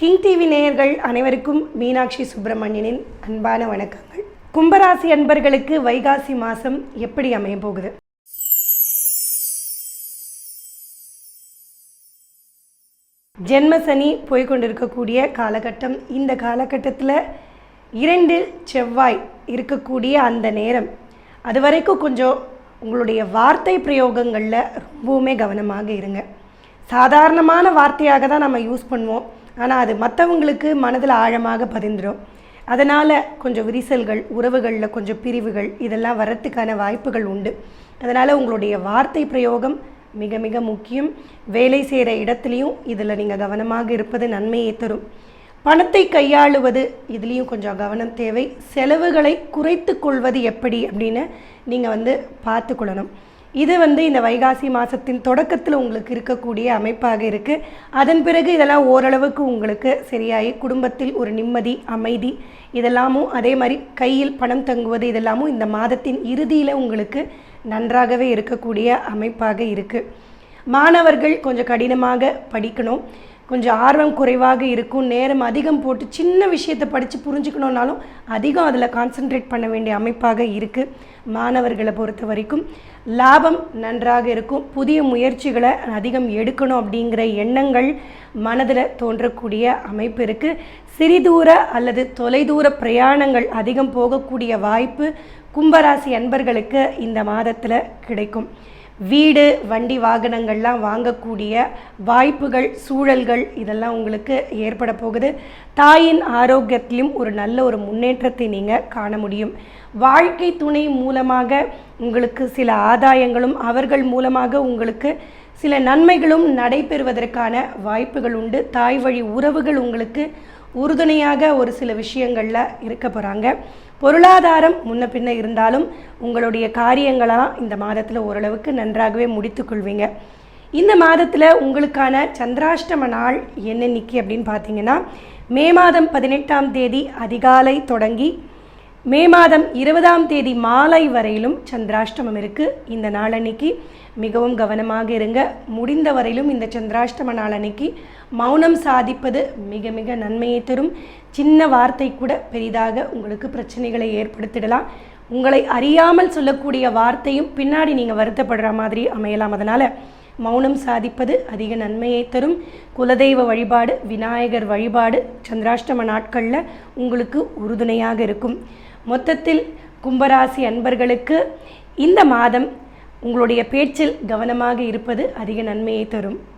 King TV நேயர்கள் அனைவருக்கும் மீனாட்சி சுப்பிரமணியனின் அன்பான வணக்கங்கள். கும்பராசி அன்பர்களுக்கு வைகாசி மாதம் எப்படி அமைய போகுது? ஜென்ம சனி போய்கொண்டிருக்கக்கூடிய காலகட்டம். இந்த காலகட்டத்தில் இரண்டு செவ்வாய் இருக்கக்கூடிய அந்த நேரம். அது வரைக்கும் கொஞ்சம் உங்களுடைய வார்த்தை பிரயோகங்களில் ரொம்பவுமே கவனமாக இருங்க. சாதாரணமான வார்த்தையாக தான் நம்ம யூஸ் பண்ணுவோம். ஆனால் அது மற்றவங்களுக்கு மனதில் ஆழமாக பதிந்துடும் அதனால் கொஞ்சம் விரிசல்கள் உறவுகளில் கொஞ்சம் பிரிவுகள் இதெல்லாம் வரத்துக்கான வாய்ப்புகள் உண்டு. அதனால் உங்களுடைய வார்த்தை பிரயோகம் மிக மிக முக்கியம். வேலை செய்கிற இடத்துலையும் இதில் நீங்கள் கவனமாக இருப்பது நன்மையை தரும். பணத்தை கையாளுவது இதுலேயும் கொஞ்சம் கவனம் தேவை. செலவுகளை குறைத்து கொள்வது எப்படி அப்படின்னு நீங்கள் வந்து பார்த்துக்கொள்ளணும் இது வந்து இந்த வைகாசி மாதத்தின் தொடக்கத்தில் உங்களுக்கு இருக்கக்கூடிய அமைப்பாக இருக்குது அதன் பிறகு இதெல்லாம் ஓரளவுக்கு உங்களுக்கு சரியாகி குடும்பத்தில் ஒரு நிம்மதி அமைதி இதெல்லாமும் அதே மாதிரி கையில் பணம் தங்குவது இதெல்லாமும் இந்த மாதத்தின் இறுதியில் உங்களுக்கு நன்றாகவே இருக்கக்கூடிய அமைப்பாக இருக்குது மாணவர்கள் கொஞ்சம் கடினமாக படிக்கணும். கொஞ்சம் ஆர்வம் குறைவாக இருக்கும் நேரம் அதிகம் போட்டு சின்ன விஷயத்தை படித்து புரிஞ்சுக்கணுன்னாலும் அதிகம் அதில் கான்சென்ட்ரேட் பண்ண வேண்டிய அமைப்பாக இருக்குது மாணவர்களை பொறுத்த வரைக்கும் லாபம் நன்றாக இருக்கும். புதிய முயற்சிகளை அதிகம் எடுக்கணும் அப்படிங்கிற எண்ணங்கள் மனதில் தோன்றக்கூடிய அமைப்பு இருக்குது சிறிதூர அல்லது தொலைதூர பிரயாணங்கள் அதிகம் போகக்கூடிய வாய்ப்பு கும்பராசி அன்பர்களுக்கு இந்த மாதத்தில் கிடைக்கும். வீடு வண்டி வாகனங்கள்லாம் வாங்கக்கூடிய வாய்ப்புகள் சூழல்கள் இதெல்லாம் உங்களுக்கு ஏற்பட போகுது. தாயின் ஆரோக்கியத்திலும் ஒரு நல்ல ஒரு முன்னேற்றத்தை நீங்கள் காண முடியும். வாழ்க்கை துணை மூலமாக உங்களுக்கு சில ஆதாயங்களும் அவர்கள் மூலமாக உங்களுக்கு சில நன்மைகளும் நடைபெறுவதற்கான வாய்ப்புகள் உண்டு. தாய் வழி உறவுகள் உங்களுக்கு உறுதுணையாக ஒரு சில விஷயங்களில் இருக்க போகிறாங்க பொருளாதாரம் முன்ன பின்ன இருந்தாலும் உங்களுடைய காரியங்களாம் இந்த மாதத்தில் ஓரளவுக்கு நன்றாகவே முடித்துக்கொள்வீங்க இந்த மாதத்தில் உங்களுக்கான சந்திராஷ்டம நாள் என்னன்னைக்கு அப்படின்னு பார்த்தீங்கன்னா மே மாதம் பதினெட்டாம் தேதி அதிகாலை தொடங்கி மே மாதம் இருபதாம் தேதி மாலை வரையிலும் சந்திராஷ்டமம் இருக்குது இந்த நாளன்னைக்கு மிகவும் கவனமாக இருங்க. முடிந்த வரையிலும் இந்த சந்திராஷ்டம நாளன்னைக்கு மௌனம் சாதிப்பது மிக மிக நன்மையை தரும். சின்ன வார்த்தை கூட பெரிதாக உங்களுக்கு பிரச்சனைகளை ஏற்படுத்திடலாம். உங்களை அறியாமல் சொல்லக்கூடிய வார்த்தையும் பின்னாடி நீங்கள் வருத்தப்படுற மாதிரி அமையலாம். அதனால் மௌனம் சாதிப்பது அதிக நன்மையை தரும். குலதெய்வ வழிபாடு விநாயகர் வழிபாடு சந்திராஷ்டம நாட்களில் உங்களுக்கு உறுதுணையாக இருக்கும். மொத்தத்தில் கும்பராசி அன்பர்களுக்கு இந்த மாதம் உங்களுடைய பேச்சில் கவனமாக இருப்பது அதிக நன்மையை தரும்.